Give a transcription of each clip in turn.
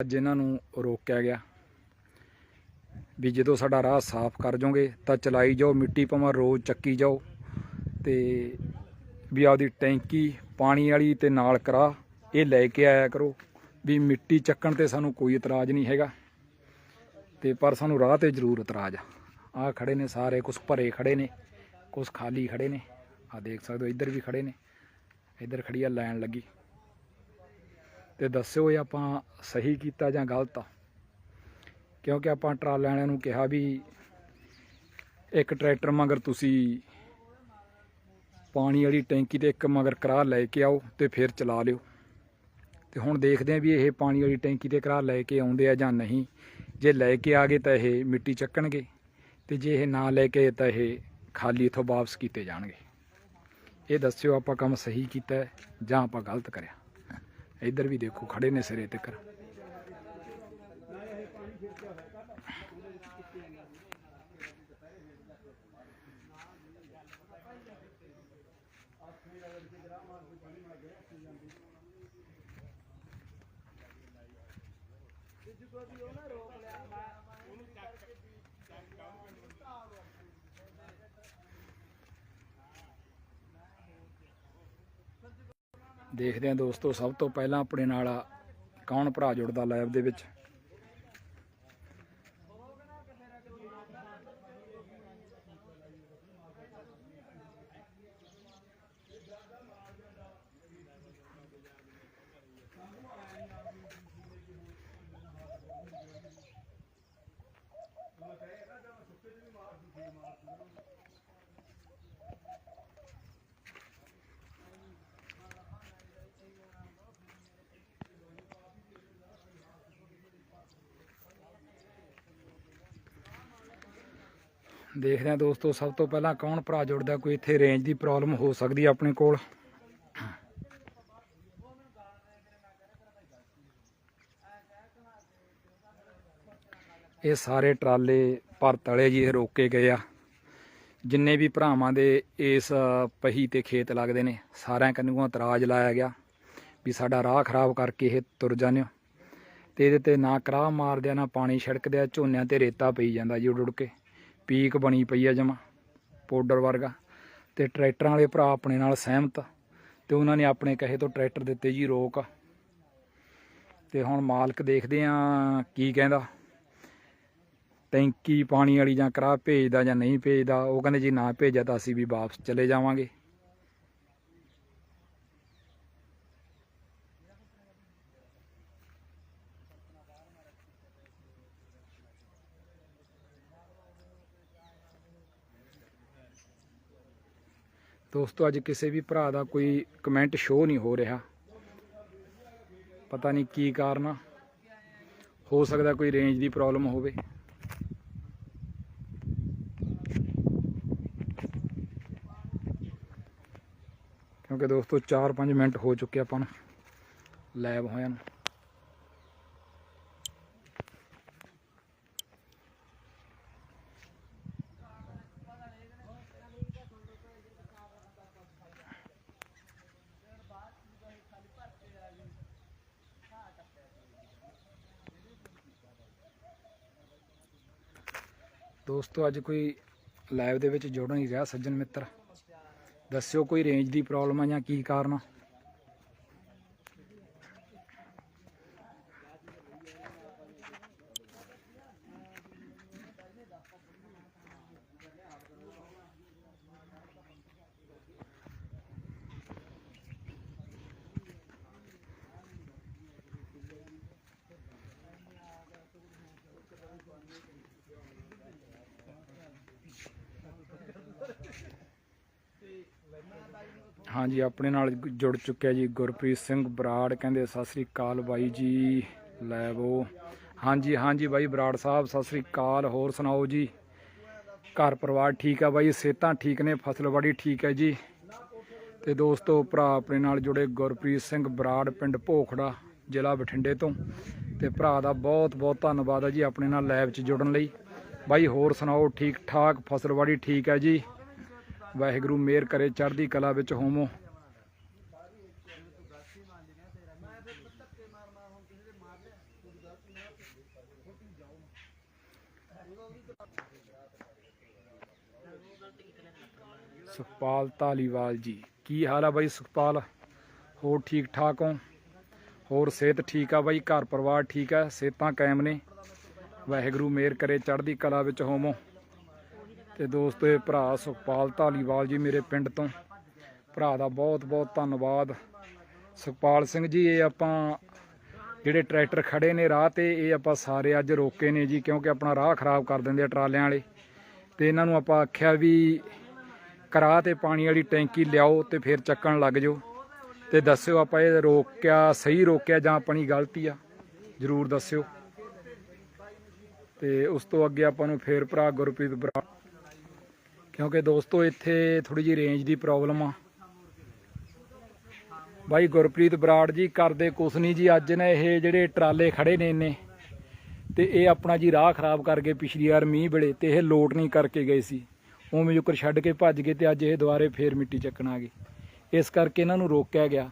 ਅੱਜ ਇਹਨਾਂ ਨੂੰ ਰੋਕਿਆ ਗਿਆ ਵੀ ਜਦੋਂ ਸਾਡਾ ਰਾਹ ਸਾਫ਼ ਕਰ ਜਾਓਗੇ ਤਾਂ ਚਲਾਈ ਜਾਓ, ਮਿੱਟੀ ਭਾਵੇਂ ਰੋਜ਼ ਚੱਕੀ ਜਾਓ ਤੇ ਵੀ ਆਪਦੀ ਟੈਂਕੀ ਪਾਣੀ ਵਾਲੀ ਤੇ ਨਾਲ ਕਰਾ, ਇਹ ਲੈ ਕੇ ਆਇਆ ਕਰੋ ਵੀ ਮਿੱਟੀ ਚੱਕਣ ਤੇ ਸਾਨੂੰ ਕੋਈ ਇਤਰਾਜ਼ ਨਹੀਂ ਹੈਗਾ ਤੇ ਪਰ ਸਾਨੂੰ ਰਾਹ ਤੇ ਜ਼ਰੂਰ ਇਤਰਾਜ਼ ਆ। ਆਹ ਖੜੇ ਨੇ ਸਾਰੇ ਕੁਝ ਭਰੇ ਖੜੇ ਨੇ ਕੁਝ ਖਾਲੀ ਖੜੇ ਨੇ। ਆ ਦੇਖ ਸਕਦੇ ਹੋ, ਇੱਧਰ ਵੀ ਖੜੇ ਨੇ। ਇੱਧਰ ਖੜੀ ਆ, ਲਾਈਨ ਲੱਗੀ। ਤੇ ਦੱਸਿਓ ਇਹ ਆਪਾਂ ਸਹੀ ਕੀਤਾ ਜਾਂ ਗਲਤ ਆ। ਕਿਉਂਕਿ ਆਪਾਂ ਟਰਾਲੇ ਵਾਲਿਆਂ ਨੂੰ ਕਿਹਾ ਵੀ ਇੱਕ ਟਰੈਕਟਰ ਮਗਰ ਤੁਸੀਂ ਪਾਣੀ ਵਾਲੀ ਟੈਂਕੀ ਤੇ ਇੱਕ ਮਗਰ ਕਰਾ ਲੈ ਕੇ ਆਓ ਤੇ ਫਿਰ ਚਲਾ ਲਿਓ। ਤੇ ਹੁਣ ਦੇਖਦੇ ਆਂ ਵੀ ਇਹ ਪਾਣੀ ਵਾਲੀ ਟੈਂਕੀ ਤੇ ਕਰਾ ਲੈ ਕੇ ਆਉਂਦੇ ਆ ਜਾਂ ਨਹੀਂ। ਜੇ ਲੈ ਕੇ ਆ ਗਏ ਤਾਂ ਇਹ ਮਿੱਟੀ ਚੱਕਣਗੇ ਤੇ ਜੇ ਇਹ ਨਾ ਲੈ ਕੇ ਆਏ ਤਾਂ ਇਹ ਖਾਲੀ ਇਥੋਂ ਵਾਪਸ ਕੀਤੇ ਜਾਣਗੇ। ਇਹ ਦੱਸਿਓ ਆਪਾਂ ਕੰਮ ਸਹੀ ਕੀਤਾ ਜਾਂ ਆਪਾਂ ਗਲਤ ਕਰਿਆ। ਇੱਧਰ ਵੀ ਦੇਖੋ ਖੜੇ ਨੇ ਸਿਰੇ ਤੱਕ। ਦੇਖਦੇ ਹਾਂ ਦੋਸਤੋ ਸਭ ਤੋਂ ਪਹਿਲਾਂ ਆਪਣੇ ਨਾਲ ਕੌਣ ਭਰਾ ਜੁੜਦਾ ਲਾਈਵ ਦੇ ਵਿੱਚ? ਦੇਖਦੇ ਹਾਂ ਦੋਸਤੋ, ਸਭ ਤੋਂ ਪਹਿਲਾਂ ਕੌਣ ਭਰਾ ਜੁੜਦਾ, ਕੋਈ ਇੱਥੇ ਰੇਂਜ ਦੀ ਪ੍ਰੋਬਲਮ ਹੋ ਸਕਦੀ ਹੈ ਆਪਣੇ ਕੋਲ? ਇਹ ਸਾਰੇ ਟਰਾਲੇ ਭਰ ਤਲੇ ਜੀ ਇਹ ਰੋਕੇ ਗਏ ਆ। ਜਿੰਨੇ ਵੀ ਭਰਾਵਾਂ ਦੇ ਇਸ ਪਹੀ ਤੇ ਖੇਤ ਲੱਗਦੇ ਨੇ, ਸਾਰਿਆਂ ਕੰਨੂ ਇਤਰਾਜ਼ ਲਾਇਆ ਗਿਆ ਵੀ ਸਾਡਾ ਰਾਹ ਖਰਾਬ ਕਰਕੇ ਇਹ ਤੁਰ ਜਾਂਦੇ ਹੋ। ਤੇ ਇਹਦੇ ਤੇ ਨਾ ਕਰਾਹ ਮਾਰਦੇ ਆ ਨਾ ਪਾਣੀ ਛਿੜਕਦੇ ਆ ਝੋਨਿਆਂ ਤੇ ਰੇਤਾ ਪਈ ਜਾਂਦਾ ਜੀ ਉੜ ਉੱਡ ਕੇ। ਪੀਕ ਬਣੀ ਪਈ ਆ ਜਮਾ, ਪਾਊਡਰ ਵਰਗਾ। ਤੇ ਟਰੈਕਟਰਾਂ ਵਾਲੇ ਭਰਾ ਆਪਣੇ ਨਾਲ ਸਹਿਮਤ ਤੇ ਉਹਨਾਂ ਨੇ ਆਪਣੇ ਕਹੇ ਤੋਂ ਟਰੈਕਟਰ ਦਿੱਤੇ ਜੀ ਰੋਕ। ਤੇ ਹੁਣ ਮਾਲਕ ਦੇਖਦੇ ਆ ਕੀ ਕਹਿੰਦਾ। ਟੈਂਕੀ ਪਾਣੀ ਵਾਲੀ ਜਾਂ ਕਰਾ ਭੇਜਦਾ ਜਾਂ ਨਹੀਂ ਭੇਜਦਾ, ਉਹ ਕਹਿੰਦੇ ਜੀ ਨਾ ਭੇਜਿਆ ਤਾਂ ਅਸੀਂ ਵੀ ਵਾਪਸ ਚਲੇ ਜਾਵਾਂਗੇ। ਦੋਸਤੋ, ਅੱਜ ਕਿਸੇ ਵੀ ਭਰਾ ਦਾ ਕੋਈ ਕਮੈਂਟ ਸ਼ੋ ਨਹੀਂ ਹੋ ਰਿਹਾ। ਪਤਾ ਨਹੀਂ ਕੀ ਕਾਰਨ ਆ। ਹੋ ਸਕਦਾ ਕੋਈ ਰੇਂਜ ਦੀ ਪ੍ਰੋਬਲਮ ਹੋਵੇ। ਕਿਉਂਕਿ ਦੋਸਤੋ 4-5 ਮਿੰਟ ਹੋ ਚੁੱਕੇ ਆਪਾਂ ਨੂੰ। ਲਾਈਵ ਹੋਇਆ ਨੂੰ। ਦੋਸਤੋ, ਅੱਜ ਕੋਈ ਲਾਈਵ ਦੇ ਵਿੱਚ ਜੁੜ ਨਹੀਂ ਰਿਹਾ, ਸੱਜਣ ਮਿੱਤਰ। ਦੱਸਿਓ ਕੋਈ ਰੇਂਜ ਦੀ ਪ੍ਰੋਬਲਮ ਆ ਜਾਂ ਕੀ ਕਾਰਨ ਆ? ਹਾਂਜੀ, ਆਪਣੇ ਨਾਲ ਜੁੜ ਚੁੱਕਿਆ ਜੀ ਗੁਰਪ੍ਰੀਤ ਸਿੰਘ ਬਰਾੜ, ਕਹਿੰਦੇ ਸਤਿ ਸ੍ਰੀ ਅਕਾਲ ਬਾਈ ਜੀ ਲੈਵੋ ਹਾਂਜੀ ਹਾਂਜੀ ਬਾਈ ਬਰਾੜ ਸਾਹਿਬ, ਸਤਿ ਸ੍ਰੀ ਅਕਾਲ, ਹੋਰ ਸੁਣਾਓ ਜੀ? ਘਰ ਪਰਿਵਾਰ ਠੀਕ ਆ ਬਾਈ? ਸਿਹਤਾਂ ਠੀਕ ਨੇ? ਫਸਲਵਾੜੀ ਠੀਕ ਹੈ ਜੀ? ਤੇ ਦੋਸਤੋ, ਭਰਾ ਆਪਣੇ ਨਾਲ ਜੁੜੇ ਗੁਰਪ੍ਰੀਤ ਸਿੰਘ ਬਰਾੜ, ਪਿੰਡ ਭੋਖੜਾ, ਜ਼ਿਲ੍ਹਾ ਬਠਿੰਡੇ ਤੋਂ। ਤੇ ਭਰਾ ਦਾ ਬਹੁਤ ਬਹੁਤ ਧੰਨਵਾਦ ਹੈ ਜੀ ਆਪਣੇ ਨਾਲ ਲਾਈਵ 'ਚ ਜੁੜਨ ਲਈ। ਬਾਈ, ਹੋਰ ਸੁਣਾਓ? ਠੀਕ ਠਾਕ ਫਸਲਵਾੜੀ ਠੀਕ ਹੈ ਜੀ? ਵਾਹਿਗੁਰੂ ਮੇਰ ਕਰੇ, ਚੜ੍ਹਦੀ ਕਲਾ ਵਿੱਚ ਹੋਵੋ। ਸੁਖਪਾਲ ਧਾਲੀਵਾਲ ਜੀ, ਕੀ ਹਾਲ ਆ ਬਾਈ ਸੁਖਪਾਲ? ਹੋਰ ਠੀਕ ਠਾਕ ਹੋ? ਹੋਰ ਸਿਹਤ ਠੀਕ ਆ ਬਾਈ? ਘਰ ਪਰਿਵਾਰ ਠੀਕ ਆ? ਸਿਹਤਾਂ ਕਾਇਮ ਨੇ? ਵਾਹਿਗੁਰੂ ਮੇਰ ਕਰੇ, ਚੜ੍ਹਦੀ ਕਲਾ ਵਿੱਚ ਹੋਵੋ। ਤੇ ਦੋਸਤੋ ਇਹ ਭਰਾ ਸੁਖਪਾਲ ਧਾਲੀਵਾਲ ਜੀ ਮੇਰੇ ਪਿੰਡ ਤੋਂ। ਭਰਾ ਦਾ ਬਹੁਤ ਬਹੁਤ ਧੰਨਵਾਦ। ਸੁਖਪਾਲ ਸਿੰਘ ਜੀ, ਇਹ ਆਪਾਂ ਜਿਹੜੇ ਟਰੈਕਟਰ ਖੜੇ ਨੇ ਰਾਹ ਤੇ, ਇਹ ਆਪਾਂ ਸਾਰੇ ਅੱਜ ਰੋਕੇ ਨੇ ਜੀ, ਕਿਉਂਕਿ ਆਪਣਾ ਰਾਹ ਖਰਾਬ ਕਰ ਦਿੰਦੇ ਆ ਟਰਾਲਿਆਂ ਵਾਲੇ। ਤੇ ਇਹਨਾਂ ਨੂੰ ਆਪਾਂ ਆਖਿਆ ਵੀ ਕਰਾ ਤੇ ਪਾਣੀ ਵਾਲੀ ਟੈਂਕੀ ਲਿਆਓ ਤੇ ਫਿਰ ਚੱਕਣ ਲੱਗ ਜਾਓ। ਤੇ ਦੱਸਿਓ ਆਪਾਂ ਇਹ ਰੋਕਿਆ, ਸਹੀ ਰੋਕਿਆ ਜਾਂ ਆਪਣੀ ਗਲਤੀ ਆ, ਜਰੂਰ ਦੱਸਿਓ। ਤੇ ਉਸ ਤੋਂ ਅੱਗੇ ਆਪਾਂ ਨੂੰ ਫੇਰ ਭਰਾ ਗੁਰਪ੍ਰੀਤ ਬਰਾ ਕਿਉਂਕਿ ਦੋਸਤੋ, ਇੱਥੇ ਥੋੜੀ ਜਿਹੀ ਰੇਂਜ ਦੀ ਪ੍ਰੋਬਲਮ ਆ। ਬਾਈ ਗੁਰਪ੍ਰੀਤ ਬਰਾੜ ਜੀ ਕਰਦੇ ਕੁਛ ਨਹੀਂ ਜੀ ਅੱਜ ਨੇ ਇਹ ਜਿਹੜੇ ਟਰਾਲੇ ਖੜੇ ਨੇ ਇੰਨੇ, ਤੇ ਇਹ ਆਪਣਾ ਜੀ ਰਾਹ ਖਰਾਬ ਕਰ ਗਏ ਪਿਛਲੀ ਵਾਰ ਮੀਂਹ ਵੇਲੇ, ਤੇ ਇਹ ਲੋਟ ਨਹੀਂ ਕਰਕੇ ਗਏ ਸੀ। ਉਵੇਂ ਜੁਕਰ ਛੱਡ ਕੇ ਭੱਜ ਗਏ ਤੇ ਅੱਜ ਇਹ ਦੁਬਾਰੇ ਫੇਰ ਮਿੱਟੀ ਚੱਕਣ ਆ ਗਏ। ਇਸ ਕਰਕੇ ਇਹਨਾਂ ਨੂੰ ਰੋਕਿਆ ਗਿਆ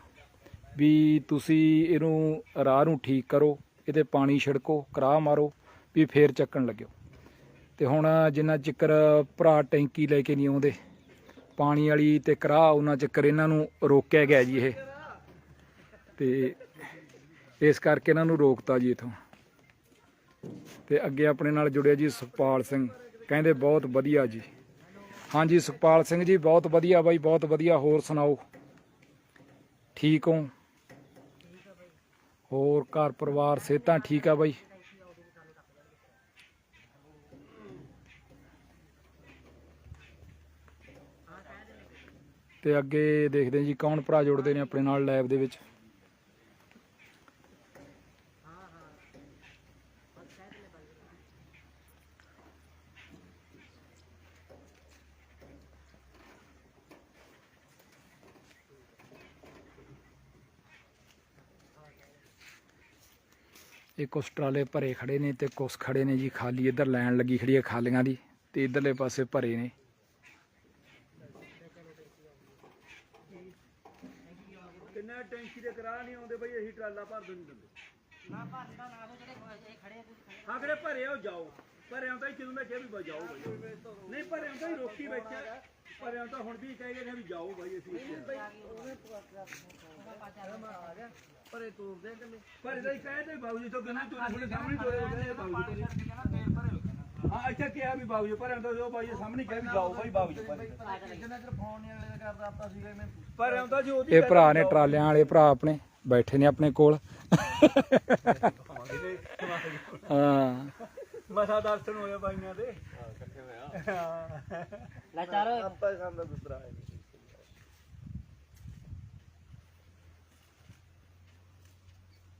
ਵੀ ਤੁਸੀਂ ਇਹਨੂੰ ਰਾਹ ਨੂੰ ਠੀਕ ਕਰੋ, ਇਹਦੇ ਪਾਣੀ ਛਿੜਕੋ, ਕਰਾਹ ਮਾਰੋ, ਵੀ ਫੇਰ ਚੱਕਣ ਲੱਗਿਓ। ਤੇ ਹੁਣ ਜਿੰਨਾ ਚਿਕਰ ਭਰਾ ਟੈਂਕੀ ਲੈ ਕੇ ਨਹੀਂ ਆਉਂਦੇ, ਪਾਣੀ ਵਾਲੀ ਤੇ ਕਰਾ ਉਹਨਾਂ ਚਿਕਰ ਇਹਨਾਂ ਨੂੰ ਰੋਕਿਆ ਗਿਆ ਜੀ ਇਹ। ਤੇ ਇਸ ਕਰਕੇ ਇਹਨਾਂ ਨੂੰ ਰੋਕਤਾ ਜੀ ਇਥੋਂ। ਤੇ ਅੱਗੇ ਆਪਣੇ ਨਾਲ ਜੁੜਿਆ ਜੀ ਸੁਖਪਾਲ ਸਿੰਘ, ਕਹਿੰਦੇ ਬਹੁਤ ਵਧੀਆ ਜੀ। ਹਾਂਜੀ ਸੁਖਪਾਲ ਸਿੰਘ ਜੀ, ਬਹੁਤ ਵਧੀਆ ਬਾਈ, ਬਹੁਤ ਵਧੀਆ, ਹੋਰ ਸੁਣਾਓ? ਠੀਕ ਹੋ? ਹੋਰ ਘਰ ਪਰਿਵਾਰ ਸਿਹਤਾਂ ਠੀਕ ਆ ਬਾਈ? ਤੇ ਅੱਗੇ ਦੇਖਦੇ ਜੀ ਕੌਣ ਭਰਾ ਜੁੜਦੇ ਨੇ ਆਪਣੇ ਨਾਲ ਲੈਬ ਦੇ ਵਿੱਚ। ਇਹ ਕੁਛ ਟਰਾਲੇ ਭਰੇ ਖੜੇ ਨੇ ਤੇ ਕੁਛ ਖੜੇ ਨੇ ਜੀ, ਖਾਲੀ ਇੱਧਰ ਲੈਣ ਲੱਗੀ ਖੜੀ ਹੈ ਖਾਲੀਆਂ ਦੀ ਤੇ ਇਧਰਲੇ ਪਾਸੇ ਭਰੇ ਨੇ ਕਿੰਨਾ ਟੈਂਕੀ ਦੇ ਕਰਾ ਨਹੀਂ ਆਉਂਦੇ ਬਈ ਅਸੀਂ ਟਰਾਲਾ ਭਰ ਦੇ ਨਹੀਂ ਦਿੰਦੇ। ਨਾ ਭਰਦਾ ਨਾ ਉਹ ਜਿਹੜੇ ਇਹ ਖੜੇ ਆ ਤੁਸੀਂ ਖੜੇ ਹਾਂ ਕਿਹੜੇ ਭਰੇ ਹੋ ਜਾਓ। ਭਰੇ ਆਉਂਦਾ ਹੀ ਜਦੋਂ ਮੈਂ ਕਿਹਾ ਵੀ ਬਈ। ਨਹੀਂ ਭਰੇ ਆਉਂਦਾ ਹੀ ਰੋਕੀ ਬੈਠਾ ਭਰੇ ਆਉਂਦਾ ਹੁਣ ਵੀ ਕਹੇਗੇ ਨੇ ਵੀ ਜਾਓ ਬਾਈ ਅਸੀਂ ਇੱਥੇ ਪਰੇ ਤੋੜਦੇ ਕੱਲੇ ਭਰੇ ਦਾ ਹੀ ਕਹੇ ਤੇ ਬਾਬੂ ਜੀ ਤੋਂ ਕਹਿੰਦਾ ਤੂੰ ਆਪਣੇ ਸਾਹਮਣੇ ਤੋੜੇ ਹੋਏ ਬਾਬੂ ਜੀ ਹਾਂ ਅੱਛਾ ਕਿਹਾ ਵੀ ਬਾਬੂ ਜੀ ਭਰੇ ਆਉਂਦਾ ਜੋ ਬਾਈ ਦੇ ਸਾਹਮਣੇ ਕਿਹਾ ਵੀ ਜਾਓ ਬਾਈ ਬਾਬੂ ਜੀ ਭਰੇ ਜਿੰਨਾ ਚਿਰ ਫੋਨ ਨਹੀਂ ਅਗਲੇ ਦਾ ਕਰਦਾ ਆਪਾਂ ਸੀਗਾ ਮੈਂ ਭਰੇ। ਆਉਂਦਾ ਜੀ ਉਹਦੀ ਇਹ ਭਰਾ ਨੇ ਟਰਾਲਿਆਂ ਵਾਲੇ ਭਰਾ ਆਪਣੇ। ਬੈਠੇ ਨੇ ਆਪਣੇ ਕੋਲ। ਹਾਂ। ਮਸਾ ਦਰਸ਼ਨ ਹੋਇਆ ਬਾਈਆਂ ਦੇ। ਲੈ ਚਾਰੋ ਆਪਾਂ ਖਾਂਦਾ ਦੁਸਰਾ ਹੈ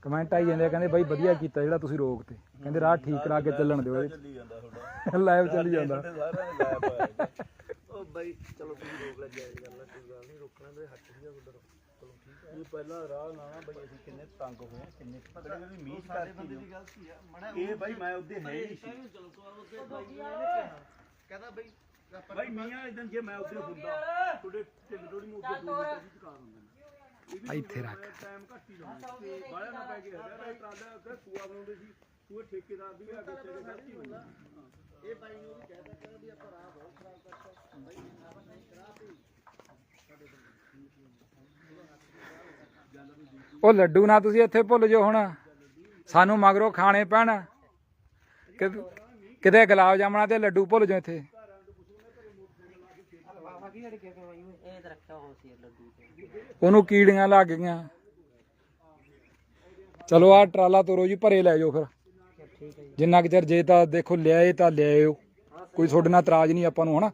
ਕਮੈਂਟ ਆਈ ਜਾਂਦੇ ਆ, ਕਹਿੰਦੇ ਬਾਈ ਵਧੀਆ ਕੀਤਾ ਜਿਹੜਾ ਤੁਸੀਂ ਰੋਕ ਤੇ। ਕਹਿੰਦੇ ਰਾਹ ਠੀਕ ਕਰਾ ਕੇ ਚੱਲਣ ਦਿਓ ਇਹਦੇ ਚੱਲੀ ਜਾਂਦਾ ਤੁਹਾਡਾ। ਚ ਲਾਈਵ ਚੱਲੀ ਜਾਂਦਾ ਲਾਇਆ ਉਹ ਬਾਈ ਚਲੋ ਤੁਸੀਂ ਰੋਕ ਲੈ ਜਾਇਜ਼ ਗੱਲ ਹੈ ਕੋਈ ਗੱਲ ਨਹੀਂ ਰੋਕਣਾ ਤੇ ਹੱਥ ਸੀਗਾ ਤੁਹਾਡਾ। ਚਲੋ ਠੀਕ ਹੈ ਇਹ ਪਹਿਲਾਂ ਰਾਹ ਨਾ ਨਾ ਬਈ ਅਸੀਂ ਕਿੰਨੇ ਤੰਗ ਹੋਏ ਹਾਂ, ਕਿੰਨੇ ਪਤਾ ਨਹੀਂ ਮੀਂਹ ਕਰਕੇ ਜੋ। ਗਲਤੀ ਆ। ਮੜਾ ਇਹ ਬਾਈ ਮੈਂ ਉਹਦੇ ਹੈ ਹੀ ਨਹੀਂ। ਸੀ ਚਲੋ ਸੋ ਉਹਦੇ ਬਾਈ ਨੇ ਕਿਹਾ। ਕਹਿੰਦਾ ਬਈ ਬਾਈ ਮੀਆਂ ਇਦਾਂ ਜੇ ਮੈਂ ਉਹਦੇ ਹੁੰਦਾ ਤੁਹਾਡੇ ਢਿੱਡ ਥੋੜੀ ਮੋਟੇ ਦੂਰ ਤੇ ਚੁਕਾ ਦਿੰਦੇ ਨੇ ਇੱਥੇ ਰੱਖ। ਟਾਈਮ ਘੱਟ ਹੀ ਲਾਉਂਦੇ। ਬਾਹਲਾ ਨਾ ਪੈ ਗਿਆ ਹੈਗਾ ਇਹ ਟਰਾਲਾ ਅੱਗੇ ਸੂਆ ਬਣਾਉਂਦੇ ਸੀ ਸੂਏ ਠੇਕੇਦਾਰ ਵੀ ਆ ਕੇ ਚੱਲੇ ਖਰਚੀ ਹੁੰਦੀ। ਇਹ ਬਾਈ ਨੂੰ ਵੀ ਕਹਿਦਾ ਕਹਿੰਦਾ ਵੀ ਆਪਾਂ ਰਾਹ ਬਹੁਤ ਖਰਾਬ ਕਰਤਾ। ਬਾਈ ਆਪਾਂ ਨਹੀਂ ਕਰਾ ਤੂੰ ਉਹ ਲੱਡੂ ਨਾ ਤੁਸੀਂ ਇੱਥੇ ਭੁੱਲ ਜਾਓ ਹੁਣ। ਸਾਨੂੰ ਮਗਰੋਂ ਖਾਣੇ ਪੈਣ। ਕਿਤੇ ਗੁਲਾਬ ਜਾਮਣਾ ਤੇ ਲੱਡੂ ਭੁੱਲ ਜਾਓ ਇੱਥੇ। ਉਹਨੂੰ ਕੀੜੀਆਂ ਲੱਗ ਗਈਆਂ। ਚਲੋ ਆ ਟਰਾਲਾ ਤੋਰੋ ਜੀ, ਭਰੇ ਲੈ ਜਾਓ ਫਿਰ। ਜਿੰਨਾ ਕੁ ਚਿਰ ਜੇ ਤਾਂ ਦੇਖੋ, ਲਿਆਏ ਤਾਂ ਲਿਆਇਓ। ਕੋਈ ਤੁਹਾਡੇ ਨਾਲ ਇਤਰਾਜ਼ ਨਹੀਂ ਆਪਾਂ ਨੂੰ, ਹਨਾ?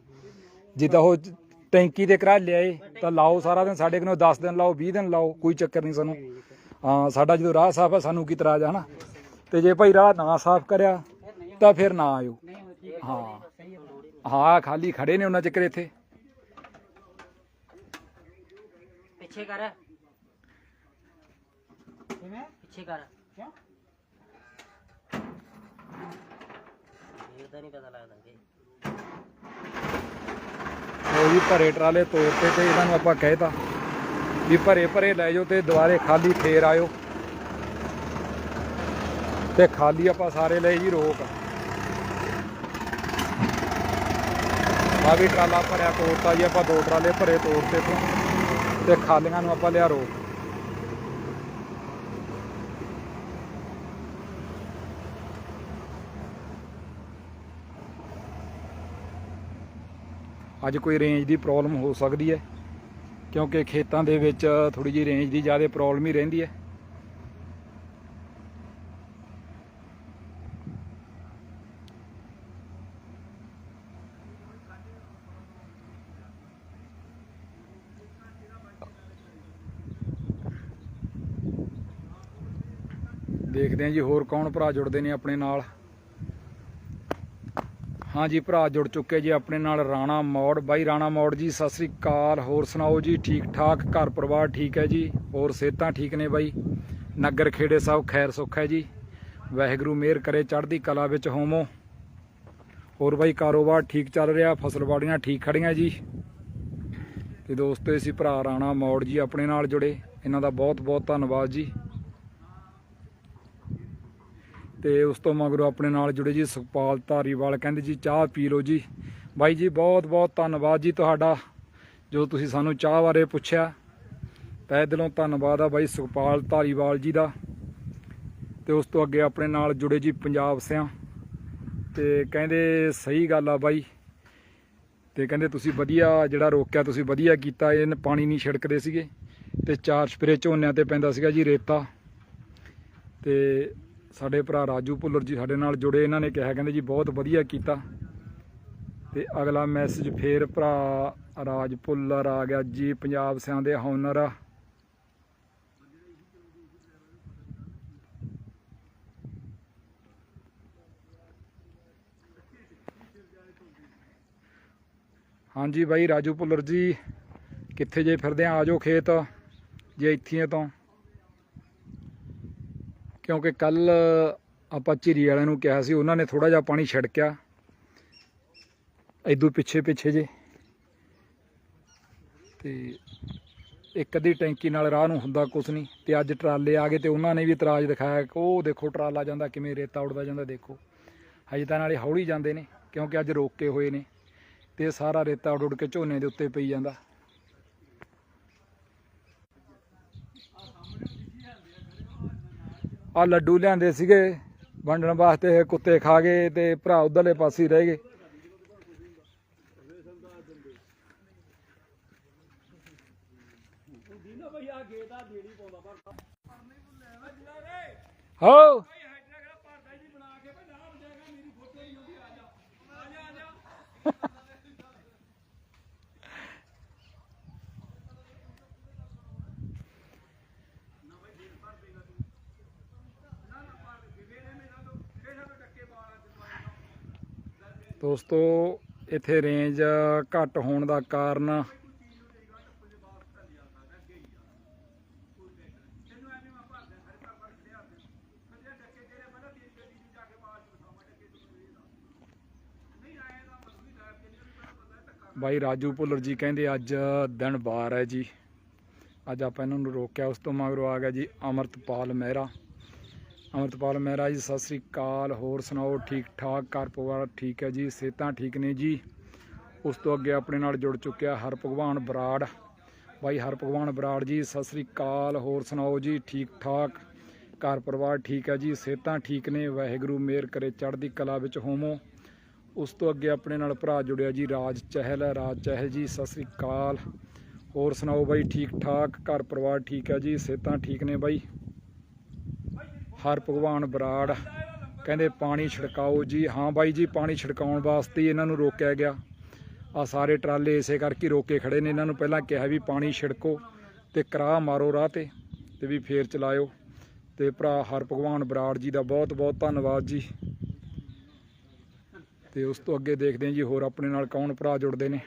ਜੇ ਤਾਂ ਉਹ ਟੈਂਕੀ ਦੇ ਕਰਾ ਲਿਆਏ ਤਾਂ ਲਾਓ ਸਾਰਾ ਦਿਨ ਸਾਡੇ ਕੋਲੋਂ 10 ਦਿਨ ਲਾਓ 20 ਦਿਨ ਲਾਓ ਕੋਈ ਚੱਕਰ ਨਹੀਂ ਸਾਨੂੰ। ਹਾਂ ਸਾਡਾ ਜਦੋਂ ਰਾਹ ਸਾਫ਼ ਹੈ ਸਾਨੂੰ ਕੀ ਇਤਰਾਜ਼ ਹੈ ਹਨਾ? ਤੇ ਜੇ ਭਾਈ ਰਾਹ ਨਾ ਸਾਫ਼ ਕਰਿਆ ਤਾਂ ਫਿਰ ਨਾ ਆਇਓ। ਹੋ। ਹਾਂ ਖਾਲੀ ਖੜੇ ਨੇ ਉਹਨਾਂ ਚੱਕਰ ਇੱਥੇ। ਪਿੱਛੇ ਕਰ। ਕਿਵੇਂ? ਪਿੱਛੇ ਕਰ। ਕਿਉਂ? ਇਹ ਤਾਂ ਨਹੀਂ ਪਤਾ ਲੱਗਦਾ ਕਿ ਉਹ ਵੀ ਭਰੇ ਟਰਾਲੇ ਤੋੜਤੇ ਤੇ ਇਹਨਾਂ ਨੂੰ ਆਪਾਂ ਕਹਿਤਾ ਵੀ ਭਰੇ ਭਰੇ ਲੈ ਜਾਓ ਤੇ ਦੁਬਾਰੇ ਖਾਲੀ ਫੇਰ ਆਇਓ। ਤੇ ਖਾਲੀ ਆਪਾਂ ਸਾਰੇ ਲਏ ਜੀ ਰੋਕ। ਆ ਵੀ ਟਰਾਲਾ ਭਰਿਆ ਤੋੜਤਾ ਜੀ, ਆਪਾਂ ਦੋ ਟਰਾਲੇ ਭਰੇ ਤੋੜਤੇ ਤੋਂ ਤੇ ਖਾਲੀਆਂ ਨੂੰ ਆਪਾਂ ਲਿਆ ਰੋਕ। ਅੱਜ ਕੋਈ ਰੇਂਜ ਦੀ ਪ੍ਰੋਬਲਮ ਹੋ ਸਕਦੀ ਹੈ, ਕਿਉਂਕਿ ਖੇਤਾਂ ਦੇ ਵਿੱਚ ਥੋੜੀ ਜਿਹੀ ਰੇਂਜ ਦੀ ਜ਼ਿਆਦਾ ਪ੍ਰੋਬਲਮ ਹੀ ਰਹਿੰਦੀ ਹੈ। ਦੇਖਦੇ ਹਾਂ ਜੀ ਹੋਰ ਕੌਣ ਭਰਾ ਜੁੜਦੇ ਨੇ ਆਪਣੇ ਨਾਲ। ਹਾਂਜੀ, ਭਰਾ ਜੁੜ ਚੁੱਕੇ ਜੀ ਆਪਣੇ ਨਾਲ ਰਾਣਾ ਮੌੜ। ਬਾਈ ਰਾਣਾ ਮੌੜ ਜੀ, ਸਤਿ ਸ੍ਰੀ ਅਕਾਲ। ਹੋਰ ਸੁਣਾਓ ਜੀ, ਠੀਕ ਠਾਕ? ਘਰ ਪਰਿਵਾਰ ਠੀਕ ਹੈ ਜੀ? ਹੋਰ ਸਿਹਤਾਂ ਠੀਕ ਨੇ ਬਾਈ? ਨਗਰ ਖੇੜੇ ਸਭ ਖੈਰ ਸੁੱਖ ਹੈ ਜੀ? ਵਾਹਿਗੁਰੂ ਮਿਹਰ ਕਰੇ, ਚੜ੍ਹਦੀ ਕਲਾ ਵਿੱਚ ਹੋਮੋ ਹੋਰ ਬਾਈ, ਕਾਰੋਬਾਰ ਠੀਕ ਚੱਲ ਰਿਹਾ, ਫਸਲ ਬਾੜੀਆਂ ਠੀਕ ਖੜੀਆਂ ਜੀ? ਤੇ ਦੋਸਤੋ ਅਸੀਂ ਭਰਾ ਰਾਣਾ ਮੌੜ ਜੀ ਆਪਣੇ ਨਾਲ ਜੁੜੇ। ਇਹਨਾਂ ਦਾ ਬਹੁਤ ਬਹੁਤ ਧੰਨਵਾਦ ਜੀ। ਤੇ ਉਸ ਤੋਂ ਮਗਰੋਂ ਆਪਣੇ ਨਾਲ ਜੁੜੇ ਜੀ ਸੁਖਪਾਲ ਧਾਰੀਵਾਲ। ਕਹਿੰਦੇ ਜੀ, ਚਾਹ ਪੀ ਲਓ ਜੀ। ਬਾਈ ਜੀ, ਬਹੁਤ ਬਹੁਤ ਧੰਨਵਾਦ ਜੀ ਤੁਹਾਡਾ, ਜੋ ਤੁਸੀਂ ਸਾਨੂੰ ਚਾਹ ਬਾਰੇ ਪੁੱਛਿਆ। ਤਹਿ ਦਿਲੋਂ ਧੰਨਵਾਦ ਆ ਬਾਈ ਸੁਖਪਾਲ ਧਾਰੀਵਾਲ ਜੀ ਦਾ। ਤੇ ਉਸ ਤੋਂ ਅੱਗੇ ਆਪਣੇ ਨਾਲ ਜੁੜੇ ਜੀ ਪੰਜਾਬ ਸਿਆਂ। ਤੇ ਕਹਿੰਦੇ, ਸਹੀ ਗੱਲ ਆ ਬਾਈ। ਤੇ ਕਹਿੰਦੇ, ਤੁਸੀਂ ਵਧੀਆ ਜਿਹੜਾ ਰੋਕਿਆ, ਤੁਸੀਂ ਵਧੀਆ ਕੀਤਾ। ਇਹ ਪਾਣੀ ਨਹੀਂ ਛਿੜਕਦੇ ਸੀਗੇ। ਤੇ ਚਾਰ ਸਪਰੇ ਝੋਨਿਆਂ ਤੇ ਪੈਂਦਾ ਸੀਗਾ ਜੀ ਰੇਤਾ। ਤੇ ਸਾਡੇ ਭਰਾ ਰਾਜੂ ਭੁੱਲਰ ਜੀ ਸਾਡੇ ਨਾਲ ਜੁੜੇ, ਇਹਨਾਂ ਨੇ ਕਿਹਾ, ਕਹਿੰਦੇ ਜੀ ਬਹੁਤ ਵਧੀਆ ਕੀਤਾ। ਤੇ ਅਗਲਾ ਮੈਸੇਜ ਫੇਰ ਭਰਾ ਰਾਜ ਭੁੱਲਰ ਆ ਗਿਆ ਜੀ, ਪੰਜਾਬ ਸਿਆਂ ਦੇ ਹੌਨਰ। ਆ ਹਾਂਜੀ ਬਾਈ, ਰਾਜੂ ਭੁੱਲਰ ਜੀ, ਕਿੱਥੇ ਜੇ ਫਿਰਦੇ ਆ ਆਜੋ ਖੇਤ, ਜੇ ਇੱਥੇ ਆ ਤਾਂ। ਕਿਉਂਕਿ ਕੱਲ ਆਪਾਂ ਝਿਰੀ ਵਾਲਿਆਂ ਨੂੰ ਕਿਹਾ ਸੀ, ਉਹਨਾਂ ਨੇ ਥੋੜਾ ਜਿਹਾ ਪਾਣੀ ਛਿੜਕਿਆ। ਇਦੋਂ ਪਿੱਛੇ ਪਿੱਛੇ ਜੇ। ਤੇ ਇੱਕ ਅੱਧੀ ਟੈਂਕੀ ਨਾਲ ਰਾਹ ਨੂੰ ਹੁੰਦਾ ਕੁਛ ਨਹੀਂ ਤੇ ਅੱਜ ਟਰਾਲੇ ਆ ਗਏ ਤੇ ਉਹਨਾਂ ਨੇ ਵੀ ਇਤਰਾਜ਼ ਦਿਖਾਇਆ ਕਿ ਉਹ ਦੇਖੋ ਟਰਾਲਾ ਜਾਂਦਾ ਕਿਵੇਂ ਰੇਤਾ ਉੱਡਦਾ ਜਾਂਦਾ ਦੇਖੋ। ਹਜੇ ਤਾਂ ਨਾਲੇ ਹੌਲੀ ਜਾਂਦੇ ਨੇ, ਕਿਉਂਕਿ ਅੱਜ ਰੋਕੇ ਹੋਏ ਨੇ, ਤੇ ਸਾਰਾ ਰੇਤਾ ਉੱਡ ਉੱਡ ਕੇ ਝੋਨੇ ਦੇ ਉੱਤੇ ਪਈ ਜਾਂਦਾ। ਆ ਲੱਡੂ ਲਿਆਂਦੇ ਸੀਗੇ, ਵੰਡਣ ਵਾਸਤੇ ਕੁੱਤੇ ਖਾ ਗਏ ਤੇ ਭਰਾ ਉਧਰਲੇ ਪਾਸੇ ਰਹਿ ਗਏ। ਹੋ! ਦੋਸਤੋ, ਇੱਥੇ ਰੇਂਜ ਘੱਟ ਹੋਣ ਦਾ ਕਾਰਨ ਬਾਈ ਰਾਜੂ ਭੁੱਲਰ ਜੀ ਕਹਿੰਦੇ ਅੱਜ ਦਿਨ ਬਾਰ ਹੈ ਜੀ। ਅੱਜ ਆਪਾਂ ਇਹਨਾਂ ਨੂੰ ਰੋਕਿਆ, ਉਸ ਤੋਂ ਮਗਰੋਂ ਆ ਗਿਆ ਜੀ ਅਮਰਤਪਾਲ ਮਹਿਰਾ। ਅਮਰਤਪਾਲ ਮਹਿਰਾ ਜੀ ਸਤਿ ਸ੍ਰੀ ਅਕਾਲ। ਹੋਰ ਸੁਣਾਓ, ਠੀਕ ਠਾਕ? ਘਰ ਪਰਿਵਾਰ ਠੀਕ ਹੈ ਜੀ? ਸਿਹਤਾਂ ਠੀਕ ਨੇ ਜੀ? ਉਸ ਤੋਂ ਅੱਗੇ ਆਪਣੇ ਨਾਲ ਜੁੜ ਚੁੱਕਿਆ ਹਰ ਭਗਵਾਨ ਬਰਾੜ। ਬਾਈ ਹਰ ਭਗਵਾਨ ਬਰਾੜ ਜੀ, ਸਤਿ ਸ੍ਰੀ ਅਕਾਲ। ਹੋਰ ਸੁਣਾਓ ਜੀ, ਠੀਕ ਠਾਕ? ਘਰ ਪਰਿਵਾਰ ਠੀਕ ਹੈ ਜੀ? ਸਿਹਤਾਂ ਠੀਕ ਨੇ? ਵਾਹਿਗੁਰੂ ਮੇਰ ਕਰੇ, ਚੜ੍ਹਦੀ ਕਲਾ ਵਿੱਚ ਹੋਮੋ ਉਸ ਤੋਂ ਅੱਗੇ ਆਪਣੇ ਨਾਲ ਭਰਾ ਜੁੜਿਆ ਜੀ, ਰਾਜ ਚਹਿਲ। ਰਾਜ ਚਹਿਲ ਜੀ, ਸਤਿ ਸ੍ਰੀ ਅਕਾਲ। ਹੋਰ ਸੁਣਾਓ ਬਾਈ, ਠੀਕ ਠਾਕ? ਘਰ ਪਰਿਵਾਰ ਠੀਕ ਹੈ ਜੀ? ਸਿਹਤਾਂ ਠੀਕ ਨੇ ਬਾਈ? ਹਰ ਭਗਵਾਨ ਬਰਾੜ ਕਹਿੰਦੇ ਪਾਣੀ ਛਿੜਕਾਓ ਜੀ। ਹਾਂ ਬਾਈ ਜੀ, ਪਾਣੀ ਛਿੜਕਾਉਣ ਵਾਸਤੇ ਇਹਨਾਂ ਨੂੰ ਰੋਕਿਆ ਗਿਆ। ਆ ਸਾਰੇ ਟਰਾਲੇ ਇਸੇ ਕਰਕੇ ਰੋਕੇ ਖੜੇ ਨੇ। ਇਹਨਾਂ ਨੂੰ ਪਹਿਲਾਂ ਕਿਹਾ ਵੀ ਪਾਣੀ ਛਿੜਕੋ ਤੇ ਕਰਾਹ ਮਾਰੋ ਰਾਹ ਤੇ ਤੇ ਵੀ ਫੇਰ ਚਲਾਇਓ। ਤੇ ਭਰਾ ਹਰ ਭਗਵਾਨ ਬਰਾੜ ਜੀ ਦਾ ਬਹੁਤ ਬਹੁਤ ਧੰਨਵਾਦ ਜੀ। ਤੇ ਉਸ ਤੋਂ ਅੱਗੇ ਦੇਖਦੇ ਹਾਂ ਜੀ ਹੋਰ ਆਪਣੇ ਨਾਲ ਕੌਣ ਭਰਾ ਜੁੜਦੇ ਨੇ।